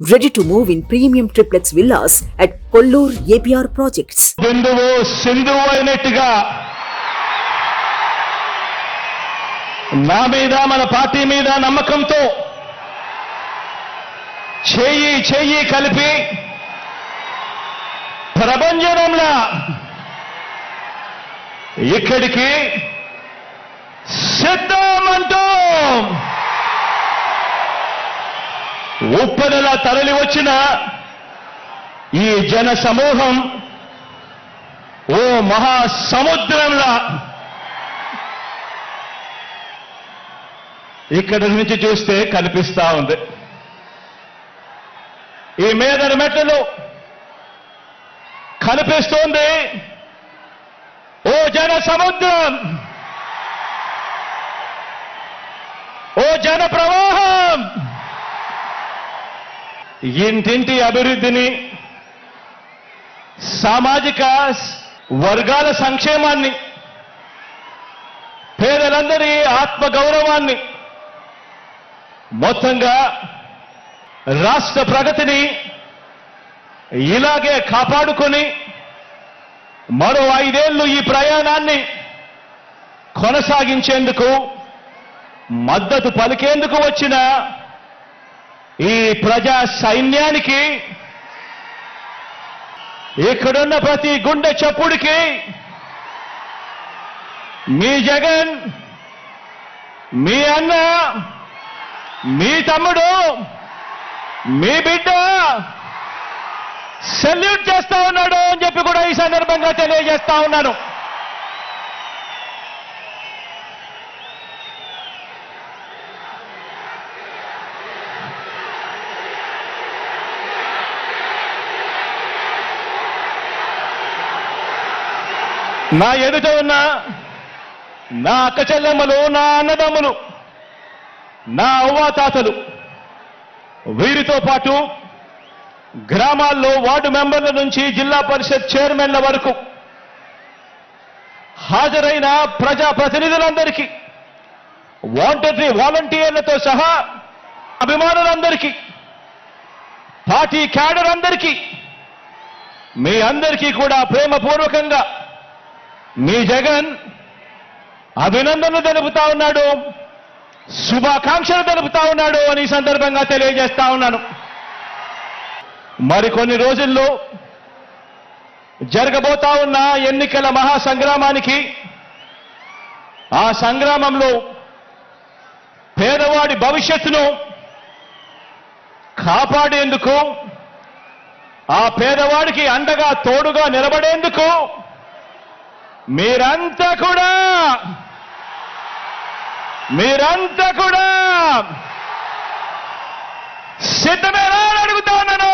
Ready to move in premium triplex villas at Kollur APR projects బిందువు సింధువు అయినట్టుగా. నా మీద మన పార్టీ మీద నమ్మకంతో చేయి చేయి కలిపి ప్రభంజనంలా ఇక్కడికి సిద్ధమంటూ ఉప్పెనలా తరలి వచ్చిన ఈ జన సమూహం ఓ మహా సముద్రంలా ఇక్కడ నుంచి చూస్తే కనిపిస్తా ఉంది. ఈ మేదరి మెట్టలు కనిపిస్తోంది. ఓ జన సముద్రం ఓ జన ప్రవాహం. ఇంటింటి అభివృద్ధిని సామాజిక వర్గాల సంక్షేమాన్ని పేదలందరి ఆత్మ గౌరవాన్ని మొత్తంగా రాష్ట్ర ప్రగతిని ఇలాగే కాపాడుకొని మరో ఐదేళ్ళు ఈ ప్రయాణాన్ని కొనసాగించేందుకు మద్దతు పలికేందుకు వచ్చిన ఈ ప్రజా సైన్యానికి ఇక్కడున్న ప్రతి గుండె చప్పుడికి మీ జగన్ మీ అన్న మీ తమ్ముడు మీ బిడ్డ సెల్యూట్ చేస్తా ఉన్నాడు అని చెప్పి కూడా ఈ సందర్భంగా తెలియజేస్తా ఉన్నాను. నా ఎదుట ఉన్న నా అక్క చెల్లెమ్మలు నా అన్నదమ్ములు నా అవ్వాతాతలు వీరితో పాటు గ్రామాల్లో వార్డు మెంబర్ల నుంచి జిల్లా పరిషత్ చైర్మన్ల వరకు హాజరైన ప్రజా ప్రతినిధులందరికీ వాంటరీ వాలంటీర్లతో సహా అభిమానులందరికీ పార్టీ క్యాడర్ అందరికీ మీ అందరికీ కూడా ప్రేమపూర్వకంగా మీ జగన్ అభినందనలు తెలుపుతా ఉన్నాడు శుభాకాంక్షలు తెలుపుతా ఉన్నాడు అని సందర్భంగా తెలియజేస్తా ఉన్నాను. మరికొన్ని రోజుల్లో జరగబోతా ఉన్న ఎన్నికల మహాసంగ్రామానికి ఆ సంగ్రామంలో పేదవాడి భవిష్యత్తును కాపాడేందుకు ఆ పేదవాడికి అండగా తోడుగా నిలబడేందుకు మీరంతా కూడా! మీరంతా కూడా! సిద్ధమేనా అని అడుగుతా ఉన్నాను!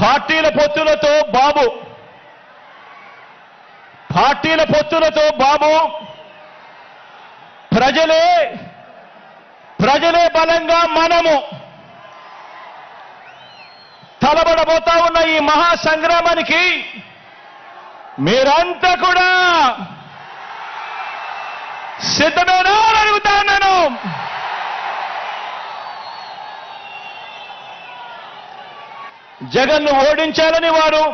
పార్టీల పొత్తులతో బాబు! పార్టీల పొత్తులతో బాబు! ప్రజలే! ప్రజలే బలంగా మనము! తలబడబోతా ఉన్న ఈ మహా సంగ్రామానికి మీరంతా కూడా సిద్ధమేనా అని అడుగుతా ఉన్నాను. జగన్ను ఓడించాలని వారు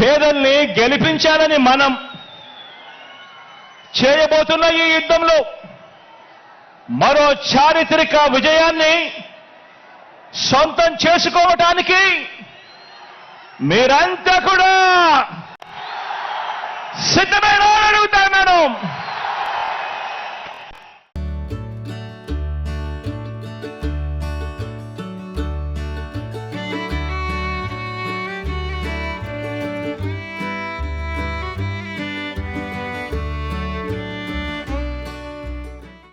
పేదల్ని గెలిపించాలని మనం చేయబోతున్న ఈ యుద్ధంలో మరో చారిత్రక విజయాన్ని సొంతం చేసుకోవటానికి మీరంతా కూడా సిద్ధమైన అడుగుతాను